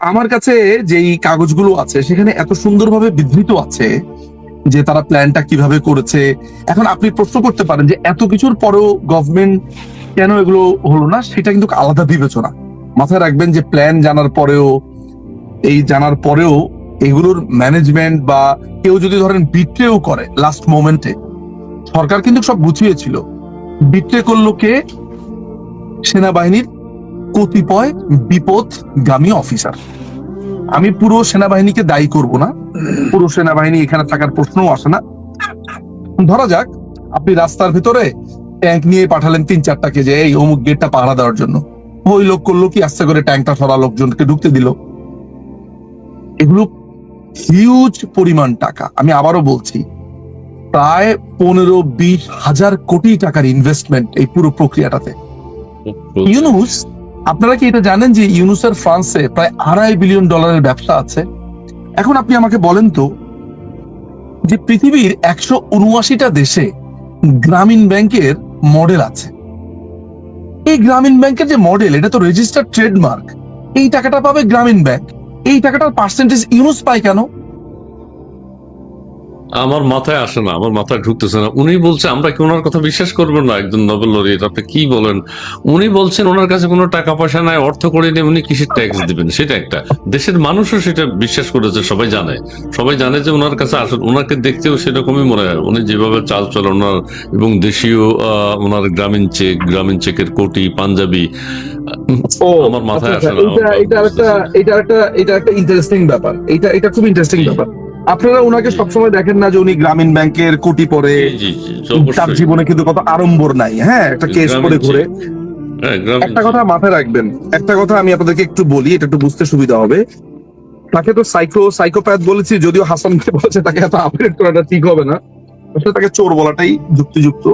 আমার কাছে যেই কাগজগুলো আছে, সেখানে এত সুন্দরভাবে বিধৃত আছে যে তারা প্ল্যানটা কীভাবে করেছে। এখন আপনি প্রশ্ন করতে পারেন যে এত কিছুর পরেও গভর্নমেন্ট কেন এগুলো হলো না? সেটা কিন্তু আলাদা বিবেচনা। মাথায় রাখবেন যে প্ল্যান জানার পরেও, এই জানার পরেও এগুলোর ম্যানেজমেন্ট বা কেউ যদি ধরেন বিট্রেও করে লাস্ট মোমেন্টে সরকার কিন্তু সব গুছিয়েছিল। বিট্রে করল কে? সেনাবাহিনীর কতিপয় বিপদগামী অফিসার। আমি পুরো সেনাবাহিনীকে দায়ী করব না। পুরো সেনাবাহিনী এখানে থাকার প্রশ্নও আসে না। ধরা যাক আপনি রাস্তার ভিতরে ট্যাঙ্ক নিয়ে পাঠালেন তিন চারটাকে যে এই অমুক গেটটা পাহারা দেওয়ার জন্য। ওই লোক করল কি আস্তে করে ট্যাঙ্কটা সরা লোকজনকে ঢুকতে দিল। এগুলো হিউজ পরিমাণ টাকা। আমি আবারও বলছি প্রায় পনেরো বিশ হাজার কোটি টাকার ইনভেস্টমেন্ট এই পুরো প্রক্রিয়াটাতে। ইউনুস আপনারা কি এটা জানেন যে ইউনুসের ফ্রান্সে প্রায় আড়াই বিলিয়ন ডলারের ব্যবসা আছে? এখন আপনি আমাকে বলেন তো যে পৃথিবীর একশো উনআশিটা দেশে গ্রামীণ ব্যাংকের মডেল আছে। এই গ্রামীণ ব্যাংকের যে মডেল, এটা তো রেজিস্টার্ড ট্রেডমার্ক এই টাকাটা পাবে গ্রামীণ ব্যাংক। এই টাকাটার পার্সেন্টেজ ইউনুস পায় কেন? আমার মাথায় আসে না আমার মাথায় ঢুকতেছে না। উনি বলছে আমরা কি ওনার কথা বিশ্বাস করব না? একজন নোবেল লরিয়েট আপনি কি বলেন? উনি বলছেন ওনার কাছে কোনো টাকা পয়সা নাই অর্থ করে নিয়ে উনি কিসের ট্যাক্স দিবেন। সেটা একটা। দেশের মানুষও সেটা বিশ্বাস করেছে সবাই জানে। সবাই জানে যে ওনার কাছে আসলে ওনাকে দেখতেও সেরকমই মনে হয়। উনি যেভাবে চাল চলে ওনার এবং দেশীয় আহ, ওনার গ্রামীণ চেক গ্রামীণ চেকের কোটি পাঞ্জাবি আমার মাথায় আসে না এটা এটা একটা এটা একটা এটা একটা ইন্টারেস্টিং ব্যাপার। এটা এটা খুব ইন্টারেস্টিং ব্যাপার। আপনারা ওনাকে সবসময় দেখেন না যে উনি গ্রামীণ ব্যাংকের কোটি পরে তার জীবনে কিন্তু কত আড়ম্বর নাই হ্যাঁ? একটা কেস করে ঘুরে। হ্যাঁ একটা কথা মাথায় রাখবেন একটা কথা আমি আপনাদেরকে একটু বলি এটা একটু বুঝতে সুবিধা হবে। তাকে তো সাইকো সাইকোপ্যাথ বলেছি যদিও হাসানকে বলেছে তাকে এত আপডেট করাটা ঠিক হবে না। আসলে তাকে চোর বলাটাই যুক্তিযুক্ত।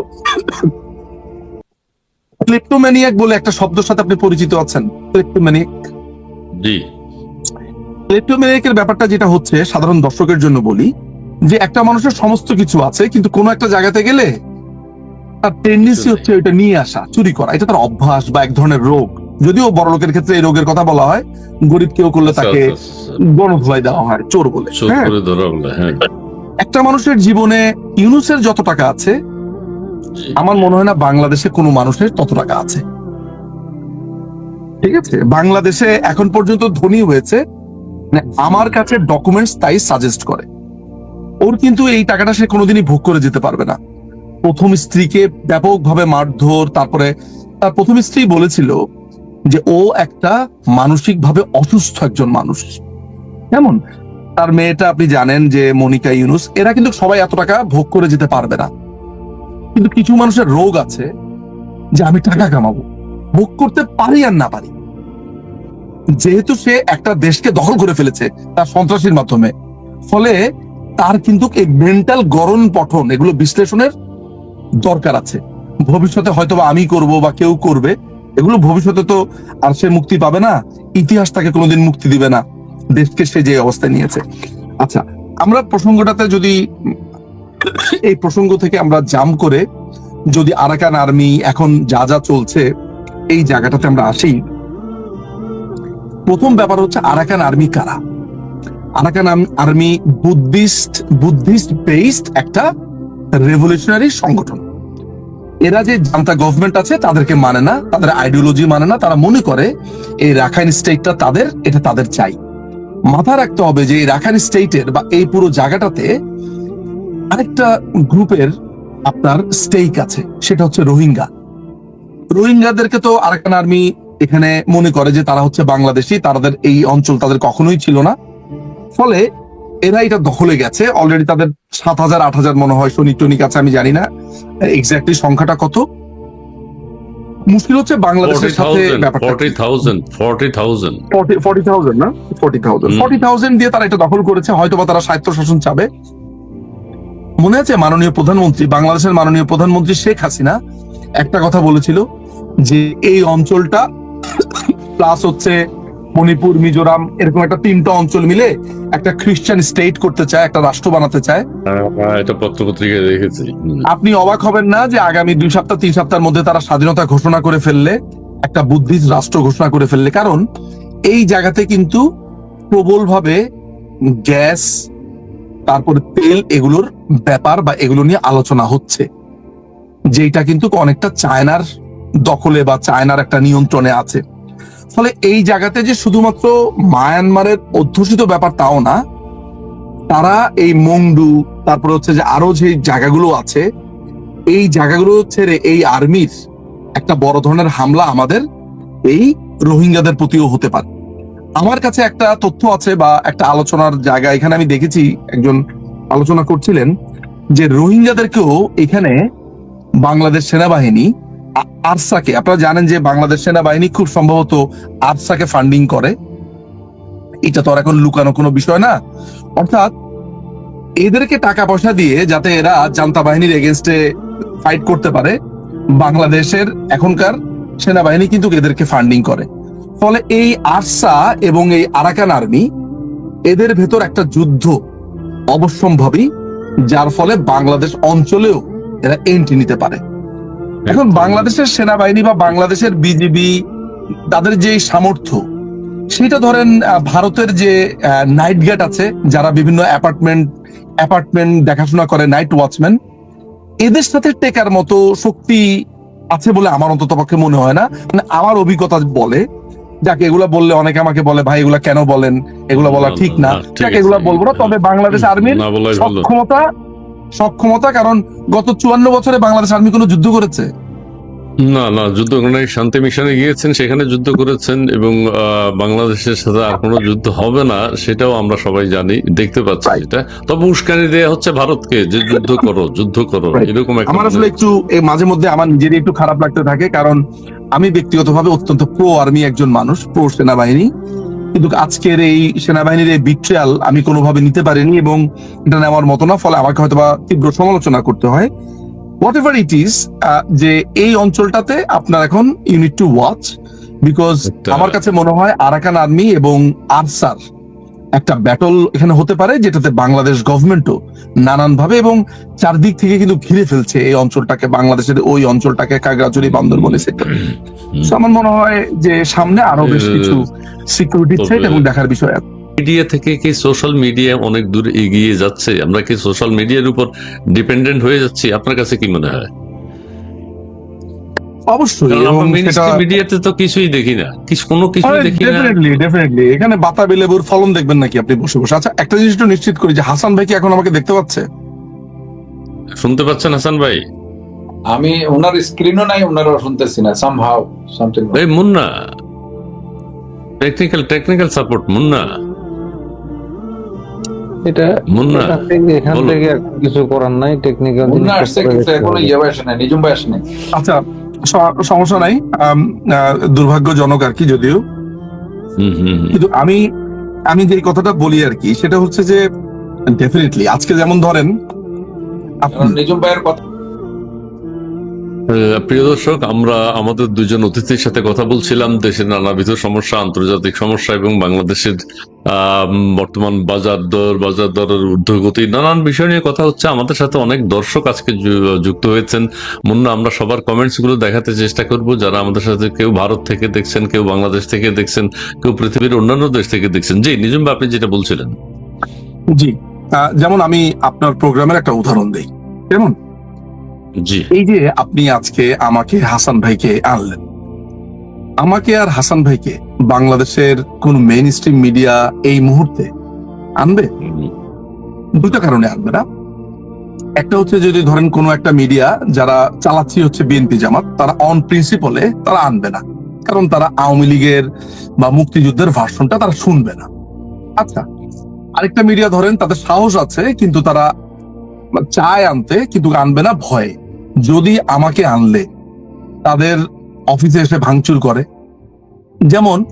ক্লিপ্টোম্যানিয়াক বলে একটা শব্দের সাথে আপনি পরিচিত আছেন? ক্লিপ্টোম্যানিয়াক। জি। ক্লিপ্টোম্যানিয়াকের ব্যাপারটা যেটা হচ্ছে সাধারণ দর্শকের জন্য বলি যে একটা মানুষের সমস্ত কিছু আছে কিন্তু কোনো একটা জায়গাতে গেলে তার টেন্ডেন্সি হচ্ছে ওইটা নিয়ে আসা চুরি করা। এটা তার অভ্যাস বা এক ধরনের রোগ। যদিও বড় লোকের ক্ষেত্রে এই রোগের কথা বলা হয় গরিব কেউ করলে তাকে আচ্ছা, আচ্ছা, গণধোলাই দেওয়া হয় চোর বলে হ্যাঁ। হ্যাঁ। একটা মানুষের জীবনে ইউনুসের যত টাকা আছে আমার মনে হয় না বাংলাদেশে কোনো মানুষের তত টাকা আছে। ঠিক আছে? বাংলাদেশে এখন পর্যন্ত ধনী হয়েছে মানে আমার কাছে ডকুমেন্টস তাই সাজেস্ট করে। ওর কিন্তু এই টাকাটা সে কোনোদিনই ভোগ করে যেতে পারবে না। প্রথম স্ত্রীকে ব্যাপকভাবে মারধর, তারপরে তার প্রথম স্ত্রী বলেছিল যে ও একটা মানসিকভাবে অসুস্থ একজন মানুষ। কেমন? তার মেয়েটা আপনি জানেন যে মনিকা ইউনুস, এরা কিন্তু সবাই এত টাকা ভোগ করে যেতে পারবে না। কিন্তু কিছু মানুষের রোগ আছে যে আমি টাকা কামাবো, ভোগ করতে পারি আর না পারি। যেহেতু সে একটা দেশকে দখল করে ফেলেছে তার সন্ত্রাসীর মাধ্যমে, ফলে তার কিন্তু এই মেন্টাল গড়ন পঠন এগুলো বিশ্লেষণের দরকার আছে। ভবিষ্যতে হয়তো আমি করব বা কেউ করবে, এগুলো ভবিষ্যতে তো আর সে মুক্তি পাবে না, ইতিহাস তাকে কোনোদিন মুক্তি দিবে না, দেশকে সে যে অবস্থায় নিয়েছে। আচ্ছা আমরা প্রসঙ্গটাতে যদি, এই প্রসঙ্গ থেকে আমরা জাম করে যদি আরাকান আর্মি এখন যা যা চলছে, এই জায়গাটাতে আমরা আসি। প্রথম ব্যাপার হচ্ছে আরাকান আর্মি কারা? Arakan army Buddhist Buddhist based একটা রেভলিউশনারি সংগঠন। এরা যে জান্তা গভর্নমেন্ট আছে, তাদেরকে মানে না, তাদের আইডিওলজি মানে না, তারা মনে করে এই রাখাইন স্টেটটা তাদের, এটা তাদের চাই। মাথা রাখতে হবে যে এই রাখাইন স্টেটের বা এই পুরো জায়গাটাতে আরেকটা গ্রুপের আপনার স্টেক আছে, সেটা হচ্ছে রোহিঙ্গা। রোহিঙ্গাদেরকে তো আরাকান আর্মি এখানে মনে করে যে তারা হচ্ছে বাংলাদেশি তাদের এই অঞ্চল তাদের কখনোই ছিল না। ফলে এরা এটা দখলে গেছে। অলরেডি তাদের সাত হাজার আট হাজার মনে হয় সৈনিক টনিক আছে আমি জানি না। এক্স্যাক্টলি সংখ্যাটা কত? মুশকিল হচ্ছে বাংলাদেশের সাথে ব্যাপারটা ফর্টি থাউজেন্ড থাউজেন্ড না? ফর্টি থাউজেন্ড ফর্টি থাউজেন্ড দিয়ে তারা এটা দখল করেছে হয়তো বা তারা স্বায়ত্ত শাসন চাবে। মনে আছে মাননীয় প্রধানমন্ত্রী বাংলাদেশের মাননীয় প্রধানমন্ত্রী শেখ হাসিনা একটা কথা বলেছিল যে এই অঞ্চলটা প্লাস হচ্ছে মণিপুর মিজোরাম এরকম একটা তিনটা অঞ্চল মিলে একটা খ্রিস্টান স্টেট করতে চায় একটা রাষ্ট্র বানাতে চায়। এটা পত্রপত্রিকায় দেখেছি। আপনি অবাক হবেন না যে আগামী দুই সপ্তাহ তিন সপ্তাহের মধ্যে তারা স্বাধীনতা ঘোষণা করে ফেললে একটা বুদ্ধিস্ট রাষ্ট্র ঘোষণা করে ফেললে। কারণ এই জায়গাতে কিন্তু প্রবলভাবে গ্যাস তারপরে তেল এগুলোর ব্যাপার বা এগুলো নিয়ে আলোচনা হচ্ছে। যেটা কিন্তু অনেকটা চায়নার দখলে বা চায়নার একটা নিয়ন্ত্রণে আছে। ফলে এই জায়গাতে যে শুধুমাত্র মায়ানমারের অধ্যুষিত ব্যাপার তাও না, তারা এই মংডু, তারপরে হচ্ছে যে আরও যে জায়গাগুলো আছে, এই জায়গাগুলো ছেড়ে এই আর্মির একটা বড় ধরনের হামলা আমাদের এই রোহিঙ্গাদের প্রতিও হতে পারে। আমার কাছে একটা তথ্য আছে বা একটা আলোচনার জায়গা, এখানে আমি দেখেছি, একজন আলোচনা করছিলেন যে রোহিঙ্গাদেরকেও এখানে বাংলাদেশ সেনাবাহিনী আরসাকে, আপনারা জানেন যে বাংলাদেশ সেনাবাহিনী খুব সম্ভবত আরসাকে ফান্ডিং করে। এটা তো আর এখন লুকানো কোনো বিষয় না। অর্থাৎ এদেরকে টাকা পয়সা দিয়ে যাতে এরা জান্তা বাহিনীর এগেনস্টে ফাইট করতে পারে, বাংলাদেশের এখনকার সেনাবাহিনী কিন্তু এদেরকে ফান্ডিং করে। ফলে এই আরসা এবং এই আরাকান আর্মি এদের ভেতর একটা যুদ্ধ অবশ্যম্ভাবী, যার ফলে বাংলাদেশ অঞ্চলেও এরা এন্ট্রি নিতে পারে। এখন বাংলাদেশের সেনাবাহিনী বা বাংলাদেশের বিজিবি তাদের যে সামর্থ্য সেটা ধরেন ভারতের যে নাইট গেট আছে যারা বিভিন্ন অ্যাপার্টমেন্ট অ্যাপার্টমেন্ট দেখাশোনা করে নাইট ওয়াচম্যান এদের সাথে টেকার মতো শক্তি আছে বলে আমার অন্তত পক্ষে মনে হয় না। মানে আমার অভিজ্ঞতা বলে যাকে এগুলা বললে অনেকে আমাকে বলে ভাই এগুলা কেন বলেন? এগুলা বলা ঠিক না। যাকে এগুলা বলব না তবে বাংলাদেশ আর্মির সক্ষমতা সক্ষমতা কারণ গত চুয়ান্ন বছরে বাংলাদেশ আর্মি কোনো যুদ্ধ করেছে। না না যুদ্ধ করে শান্তি মিশনে গিয়েছেন সেখানে যুদ্ধ করেছেন এবং বাংলাদেশের সাথে আর কোনো যুদ্ধ হবে না সেটাও আমরা সবাই জানি দেখতে পাচ্ছি এটা তবে উস্কানি দেয়া হচ্ছে ভারতকে যে যুদ্ধ করো যুদ্ধ করো এরকম একটা আমার আসলে একটু মাঝে মধ্যে আমার নিজেরই একটু খারাপ লাগতে থাকে কারণ আমি ব্যক্তিগতভাবে অত্যন্ত প্রো আর্মি একজন মানুষ প্রো সেনাবাহিনী। কিন্তু আজকের এই সেনাবাহিনীর এই বিট্রিয়াল আমি কোনোভাবে নিতে পারিনি এবং এটা নেওয়ার মতো না ফলে আমাকে হয়তো বা তীব্র সমালোচনা করতে হয়। হোয়াট এভার ইট ইজ যে এই অঞ্চলটাতে আপনার এখন ইউনিট টু ওয়াচ বিকজ আমার কাছে মনে হয় আরাকান আর্মি এবং আরসার একটা ব্যাটল এখানে হতে পারে যেটাতে বাংলাদেশ গভর্নমেন্টও নানানভাবে এবং চারদিক থেকে কিন্তু ঘিরে ফেলছে এই অঞ্চলটাকে বাংলাদেশের ওই অঞ্চলটাকে কাগড়াচুরি বান্দরবনে সেক্টর আমার মনে হয় যে সামনে আরও বেশ কিছু সিকিউরিটি থ্রেট এবং দেখার বিষয় আছে। মিডিয়া থেকে কি সোশ্যাল মিডিয়া অনেক দূর এগিয়ে যাচ্ছে? আমরা কি সোশ্যাল মিডিয়ার উপর ডিপেন্ডেন্ট হয়ে যাচ্ছি? আপনার কাছে কি মনে হয়? অবশ্যই মিডিয়াতে তো কিছুই দেখি না। কিছু কোনো কিছুই দেখি না। ডেফিনেটলি ডেফিনেটলি এখানে বাতাবি লেবুর ফলন দেখবেন নাকি আপনি বসে বসে? আচ্ছা একটা জিনিস একটু নিশ্চিত করি যে হাসান ভাই কি এখন আমাকে দেখতে পাচ্ছে? শুনতে পাচ্ছেন হাসান ভাই? আমি ওনার স্ক্রিনও নাই ওনারও শুনতেছি না সামহাউ সামথিং এই Munna. Technical technical support Munna. এটা মুন্না এখান থেকে কিছু করার নাই টেকনিক্যাল উনি আসছে কিন্তু এখনও ইয়ে আসে নাই নিজুম ভাই আসে নাই। আচ্ছা সমস্যা নাই আহ, দুর্ভাগ্যজনক আর কি যদিও। কিন্তু আমি আমি যে কথাটা বলি আর কি সেটা হচ্ছে যে ডেফিনেটলি আজকে যেমন ধরেন আপনার নিজুম ভাইয়ের কথা প্রিয় দর্শক, আমরা আমাদের দুজন অতিথির সাথে কথা বলছিলাম। দেশের নানাবিধ সমস্যা, আন্তর্জাতিক সমস্যা এবং বাংলাদেশের বর্তমান বাজার দর, বাজার দরের ঊর্ধ্বগতি, নানান বিষয় নিয়ে কথা হচ্ছে। আমাদের সাথে অনেক দর্শক আজকে যুক্ত হয়েছেন। মুন্না, আমরা সবার কমেন্টসগুলো দেখাতে চেষ্টা করব। যারা আমাদের সাথে কেউ ভারত থেকে দেখছেন, কেউ বাংলাদেশ থেকে দেখছেন, কেউ পৃথিবীর অন্যান্য দেশ থেকে দেখছেন। জি নিজুম আপনি যেটা বলছিলেন। জি যেমন আমি আপনার প্রোগ্রামের একটা উদাহরণ দিই। কেমন? এই যে আপনি আজকে আমাকে হাসান ভাইকে আনলেন আমাকে আর হাসান ভাইকে বাংলাদেশের কোন মেইন স্ট্রিম মিডিয়া এই মুহূর্তে আনবে? দুটো কারণে আনবে না। একটা হচ্ছে যদি ধরেন কোনো একটা মিডিয়া যারা চালাচ্ছি হচ্ছে বিএনপি জামাত তারা অন প্রিন্সিপলে তারা আনবে না। কারণ তারা আওয়ামী লীগের বা মুক্তিযুদ্ধের ভার্সনটা তারা শুনবে না। আচ্ছা আরেকটা মিডিয়া ধরেন তাদের সাহস আছে কিন্তু তারা চায় আনতে কিন্তু আনবে না ভয়ে। যদি আমাকে আনলে, তাদের অফিসে এসে ভাঙচুর করে। যেমন,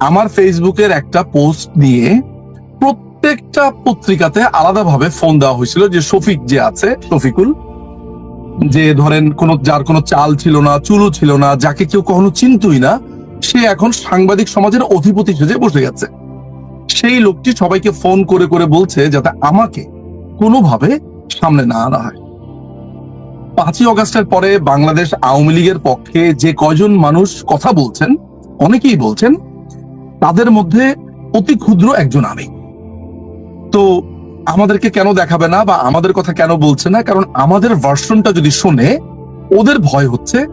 আমার ফেসবুকের একটা পোস্ট নিয়ে প্রত্যেকটা পত্রিকাতে আলাদাভাবে ফোন দেওয়া হয়েছিল যে শফিক যে আছে, শফিকুল, যে ধরেন কোন, যার কোনো চাল ছিল না, চুলও ছিল না, যাকে কেউ কখনো চিনতই না, সে এখন সাংবাদিক সমাজের অধিপতি সেজে বসে গেছে। সেই লোকটি সবাইকে ফোন করে করে বলছে যাতে আমাকে কোনোভাবে সামনে না আনা হয়। পাঁচই অগাস্টের পরে বাংলাদেশ আওয়ামী লীগের পক্ষে যে কয়জন মানুষ কথা বলছেন, অনেকেই বলছেন, তাদের মধ্যে অতি ক্ষুদ্র একজন আমি। তো আমাদেরকে কেন দেখাবে না বা আমাদের কথা কেন বলছে না? কারণ আমাদের ভার্সনটা যদি শোনে, ওদের ভয় হচ্ছে,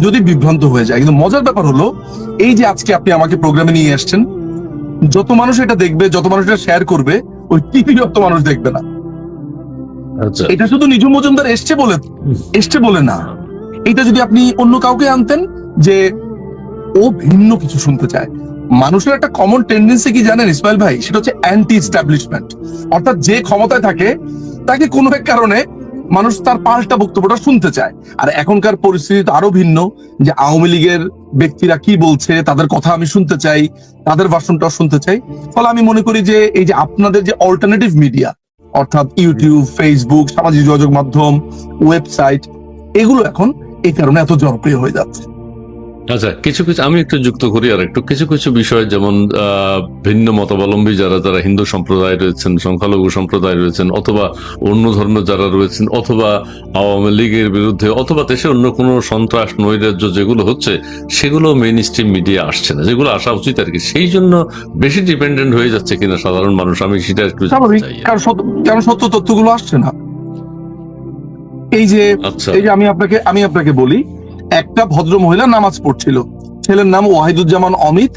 যদি বিভ্রান্ত হয়ে যায়। কিন্তু মজার ব্যাপার হলো, এই যে আজকে আপনি আমাকে প্রোগ্রামে নিয়ে আসছেন যত মানুষ এটা দেখবে, যত মানুষ এটা শেয়ার করবে, ওই টিভি যত মানুষ দেখবে না। এটা শুধু নিজু মজুমদার এসছে বলে এসছে বলে না। এটা যদি আপনি অন্য কাউকে আনতেন যে ও ভিন্ন কিছু শুনতে চায়। মানুষের একটা কমন টেন্ডেন্সি কি জানেন ইসমাইল ভাই? সেটা হচ্ছে অ্যান্টি স্ট্যাবলিশমেন্ট অর্থাৎ যে ক্ষমতায় থাকে তাকে কোনো এক কারণে মানুষ তার পাল্টা বক্তব্যটা শুনতে চায়। আর এখনকার পরিস্থিতি তো আরও ভিন্ন যে আওয়ামী লীগের ব্যক্তিরা কি বলছে তাদের কথা আমি শুনতে চাই তাদের ভাষণটাও শুনতে চাই। ফলে আমি মনে করি যে এই যে আপনাদের যে অল্টারনেটিভ মিডিয়া অর্থাৎ ইউটিউব ফেসবুক সামাজিক যোগাযোগ মাধ্যম ওয়েবসাইট এগুলো এখন এই কারণে এত জনপ্রিয় হয়ে যাচ্ছে। আচ্ছা কিছু কিছু আমি একটু যুক্ত করি আর একটু। কিছু কিছু বিষয় যেমন ভিন্ন মতাবলম্বী যারা যারা হিন্দু সম্প্রদায় রয়েছেন সংখ্যালঘু সম্প্রদায় রয়েছেন অথবা অন্য ধর্ম যারা রয়েছেন অথবা আওয়ামী লীগের বিরুদ্ধে অথবা দেশে অন্য কোনো সন্ত্রাস নৈরাজ্য যেগুলো হচ্ছে সেগুলো মেইন স্ট্রিম মিডিয়া আসছে না। যেগুলো আসা উচিত আর কি। সেই জন্য বেশি ডিপেন্ডেন্ট হয়ে যাচ্ছে কিনা সাধারণ মানুষ। আমি সেটা একটু কারণ সত্য- সত্য তথ্যগুলো আসছে না। এই যে আচ্ছা। এই যে আমি আপনাকে আমি আপনাকে বলি একটা ভদ্র মহিলা নামাজ পড়ছিল। ছেলের নাম ওয়াহিদুজ্জামান অমিত।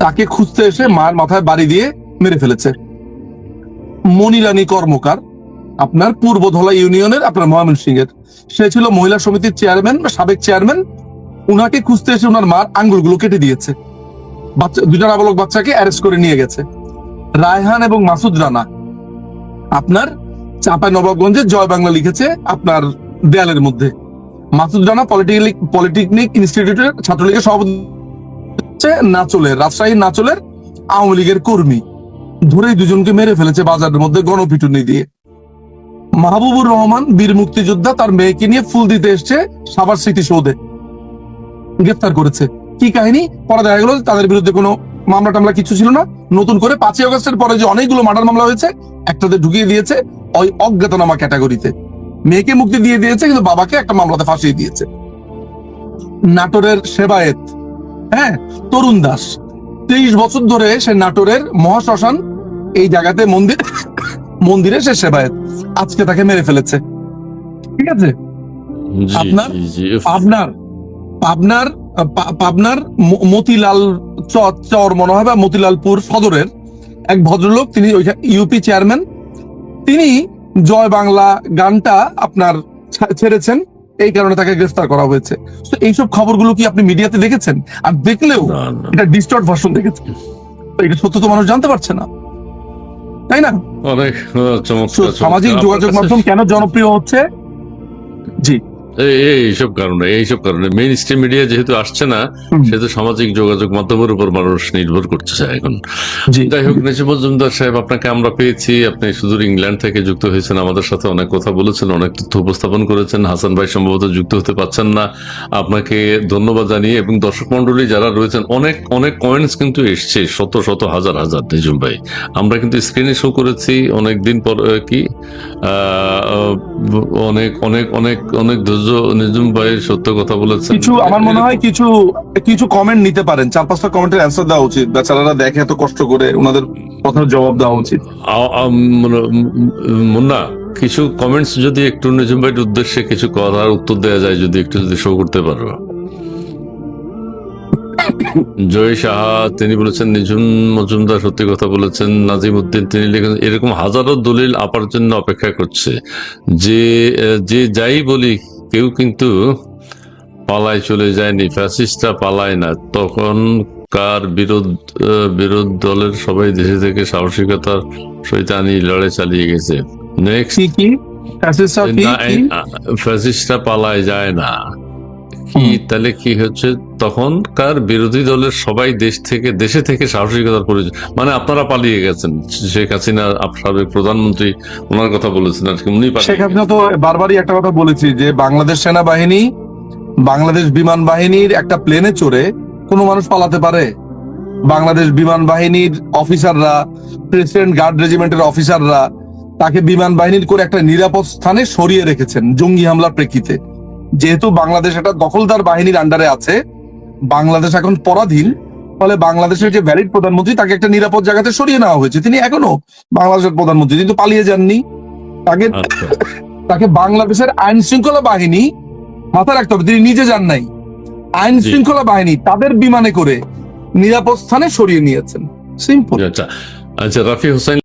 তাকে খুঁজতে এসে মার মাথায় বাড়ি দিয়ে মেরে ফেলেছে। মনিরানী কর্মকার, আপনার পূর্বধলা ইউনিয়নের আপনার মহামিন ময়মনসিং এর সে ছিল মহিলা সমিতির চেয়ারম্যান বা সাবেক চেয়ারম্যান। উনাকে খুঁজতে এসে উনার মার আঙ্গুলগুলো কেটে দিয়েছে। বাচ্চা দুজন নাবালক বাচ্চাকে অ্যারেস্ট করে নিয়ে গেছে। রায়হান এবং মাসুদ রানা। আপনার চাঁপাই নবাবগঞ্জে জয় বাংলা লিখেছে আপনার দেয়ালের মধ্যে। মাসুদ রানা পলিটেকনিক পলিটেকনিক ইনস্টিটিউটের ছাত্রলীগের সভাপতি হচ্ছে নাচলের রাজশাহী নাচলের আওয়ামী লীগের কর্মী। ধরেই দুজনকে মেরে ফেলেছে বাজারের মধ্যে গণপিটুনি দিয়ে। মাহবুবুর রহমান, বীর মুক্তিযোদ্ধা, তার মেয়েকে নিয়ে ফুল দিতে এসছে সাভার স্মৃতিসৌধে গ্রেফতার করেছে। কি কাহিনী? পরে দেখা গেল তাদের বিরুদ্ধে কোনো মামলা টামলা কিছু ছিল না। নতুন করে পাঁচই আগস্টের পরে যে অনেকগুলো মার্ডার মামলা হয়েছে, একটাতে ঢুকিয়ে দিয়েছে ওই অজ্ঞাতনামা ক্যাটাগরিতে। মেয়েকে মুক্তি দিয়ে দিয়েছে কিন্তু বাবাকে একটা মামলাতে ফাঁসিয়ে দিয়েছে। নাটোরের সেবায়েত হ্যাঁ তরুণ দাস। তেইশ বছর ধরে সে নাটোরের মহাশ্মশান এই জায়গাতে মন্দির মন্দিরে সে সেবায়েত। আজকে তাকে মেরে ফেলেছে। ঠিক আছে? আপনার- জি পাবনার পাবনার পাবনার মতিলাল চর মনে হয় বা মতিলালপুর সদরের এক ভদ্রলোক তিনি ইউপি চেয়ারম্যান। তিনি জয় বাংলা গানটা আপনার ছেড়েছেন। এই কারণে তাকে গ্রেফতার করা হয়েছে। তো এইসব খবরগুলো কি আপনি মিডিয়াতে দেখেছেন? আর দেখলেও এটা ডিস্টর্ট ভার্সন দেখেছেন। এটা সত্য তো মানুষ জানতে পারছে না। তাই না? অনেক সামাজিক যোগাযোগ মাধ্যম কেন জনপ্রিয় হচ্ছে? জি। এইসব কারণে এইসব কারণে। মেইন স্ট্রিম মিডিয়া যেহেতু আসছে না সেহেতু সামাজিক যোগাযোগ মাধ্যমের উপর মানুষ নির্ভর করতেছে এখন। যাই হোক নিশি মজুমদার সাহেব আপনাকে আমরা পেয়েছি। আপনি সুদূর ইংল্যান্ড থেকে যুক্ত হয়েছেন আমাদের সাথে অনেক কথা বলেছেন অনেক তথ্য উপস্থাপন করেছেন। হাসান ভাই সম্ভবত যুক্ত হতে পারছেন না। আপনাকে ধন্যবাদ জানিয়ে এবং দর্শক মন্ডলী যারা রয়েছেন অনেক অনেক কমেন্টস কিন্তু এসছে শত শত হাজার হাজার নিজুম ভাই। আমরা কিন্তু স্ক্রিনে শো করেছি অনেক দিন পর কি? অনেক অনেক অনেক অনেক ধৈর্য নিজুম ভাই সত্য কথা বলেছেন। কিছু আমার মনে হয় কিছু কিছু কমেন্ট নিতে পারেন। চার পাঁচটা কমেন্টের অ্যান্সার দেওয়া উচিত। বেচারারা দেখে এত কষ্ট করে ওনাদের কথার জবাব দেওয়া উচিত। মানে, মুন্না কিছু কমেন্টস যদি একটু নিজুম ভাইয়ের উদ্দেশ্যে কিছু কথার উত্তর দেওয়া যায় যদি একটু যদি শো করতে পারো। জয় সাহা তিনি বলেছেন নিঝুম মজুমদার সত্যি কথা বলেছেন নাজিম উদ্দিন তিনি লিখেছেন এরকম হাজারো দলিল আপার জন্য অপেক্ষা করছে। যে যে যাই বলি কেউ কিন্তু পালায় চলে যায়নি ফ্যাসিস্টরা পালায় না। তখন কার বিরোধ বিরোধ দলের সবাই দেশে থেকে সাহসিকতার সহিত আনি লড়াই চালিয়ে গেছে। নেক্সট? ফ্যাসিস্টরা পালায় যায় না। কি তাহলে কি হচ্ছে? তখনকার বিরোধী দলের সবাই দেশ থেকে দেশে থেকে সাহসিকতার পরিচয়। মানে আপনারা পালিয়ে গেছেন। শেখ হাসিনা সাবেক প্রধানমন্ত্রী ওনার কথা বলেছেন আর কি উনি শেখ হাসিনা তো বারবারই একটা কথা বলেছি যে বাংলাদেশ সেনাবাহিনী বাংলাদেশ বিমান বাহিনীর একটা প্লেনে চড়ে কোনো মানুষ পালাতে পারে। বাংলাদেশ বিমান বাহিনীর অফিসাররা প্রেসিডেন্ট গার্ড রেজিমেন্টের অফিসাররা তাকে বিমান বাহিনীর করে একটা নিরাপদ স্থানে সরিয়ে রেখেছেন জঙ্গি হামলার প্রেক্ষিতে। যেহেতু বাংলাদেশ একটা দখলদার বাহিনীর আন্ডারে আছে বাংলাদেশ এখন পরাধীন ফলে বাংলাদেশের যে ভ্যালিড প্রধানমন্ত্রী তাকে একটা নিরাপদ জায়গাতে সরিয়ে নেওয়া হয়েছে। তিনি এখনও বাংলাদেশের প্রধানমন্ত্রী কিন্তু পালিয়ে যাননি। তাকে আচ্ছা। তাকে বাংলাদেশের আইন শৃঙ্খলা বাহিনী মাথায় রাখতে হবে। তিনি নিজে যান নাই। আইন শৃঙ্খলা বাহিনী তাদের বিমানে করে নিরাপদ স্থানে সরিয়ে নিয়েছেন। সিম্পল আচ্ছা। আচ্ছা রাফি হোসেন